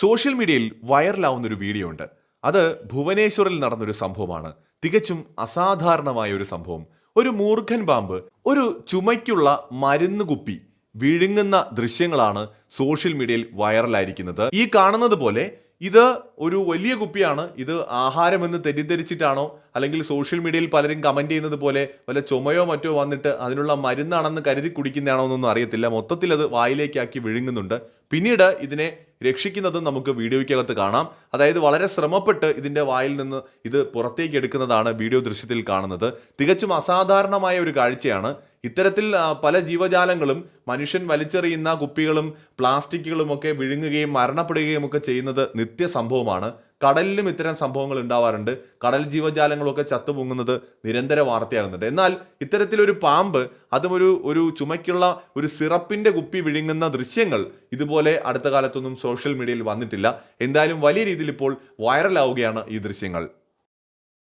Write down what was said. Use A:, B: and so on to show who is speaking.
A: Social മീഡിയയിൽ വൈറലാവുന്ന ഒരു video ഉണ്ട്. അത് ഭുവനേശ്വറിൽ നടന്നൊരു സംഭവമാണ്. തികച്ചും അസാധാരണമായ ഒരു സംഭവം. ഒരു മൂർഖൻ പാമ്പ് ഒരു ചുമയ്ക്കുള്ള മരുന്ന് കുപ്പി വിഴുങ്ങുന്ന ദൃശ്യങ്ങളാണ് സോഷ്യൽ മീഡിയയിൽ വൈറലായിരിക്കുന്നത്. ഈ കാണുന്നത് പോലെ ഇത് ഒരു വലിയ കുപ്പിയാണ്. ഇത് ആഹാരമെന്ന് തെറ്റിദ്ധരിച്ചിട്ടാണോ? അല്ലെങ്കിൽ സോഷ്യൽ മീഡിയയിൽ പലരും കമന്റ് ചെയ്യുന്നത് പോലെ വല്ല ചുമയോ മറ്റോ വന്നിട്ട് അതിനുള്ള മരുന്നാണെന്ന് കരുതി കുടിക്കുന്നതാണോ എന്നൊന്നും അറിയത്തില്ല. മൊത്തത്തിൽ അത് വായിലേക്കാക്കി വിഴുങ്ങുന്നുണ്ട്. പിന്നീട് ഇതിനെ രക്ഷിക്കുന്നതും നമുക്ക് വീഡിയോയ്ക്കകത്ത് കാണാം. അതായത് വളരെ ശ്രമപ്പെട്ട് ഇതിന്റെ വായിൽ നിന്ന് ഇത് പുറത്തേക്ക് എടുക്കുന്നതാണ് വീഡിയോ ദൃശ്യത്തിൽ കാണുന്നത്. തികച്ചും അസാധാരണമായ ഒരു കാഴ്ചയാണ്. ഇത്തരത്തിൽ പല ജീവജാലങ്ങളും മനുഷ്യൻ വലിച്ചെറിയുന്ന കുപ്പികളും പ്ലാസ്റ്റിക്കുകളും ഒക്കെ വിഴുങ്ങുകയും മരണപ്പെടുകയും ഒക്കെ ചെയ്യുന്നത് നിത്യസംഭവമാണ്. കടലിലും ഇത്തരം സംഭവങ്ങൾ ഉണ്ടാവാറുണ്ട്. കടൽ ജീവജാലങ്ങളൊക്കെ ചത്തുപൊങ്ങുന്നത് നിരന്തര വാർത്തയാകുന്നുണ്ട്. എന്നാൽ ഇത്തരത്തിലൊരു പാമ്പ് അതും ഒരു ഒരു ചുമയ്ക്കുള്ള ഒരു സിറപ്പിന്റെ കുപ്പി വിഴുങ്ങുന്ന ദൃശ്യങ്ങൾ ഇതുപോലെ അടുത്ത കാലത്തൊന്നും സോഷ്യൽ മീഡിയയിൽ വന്നിട്ടില്ല. എന്തായാലും വലിയ രീതിയിൽ ഇപ്പോൾ വൈറലാവുകയാണ് ഈ ദൃശ്യങ്ങൾ.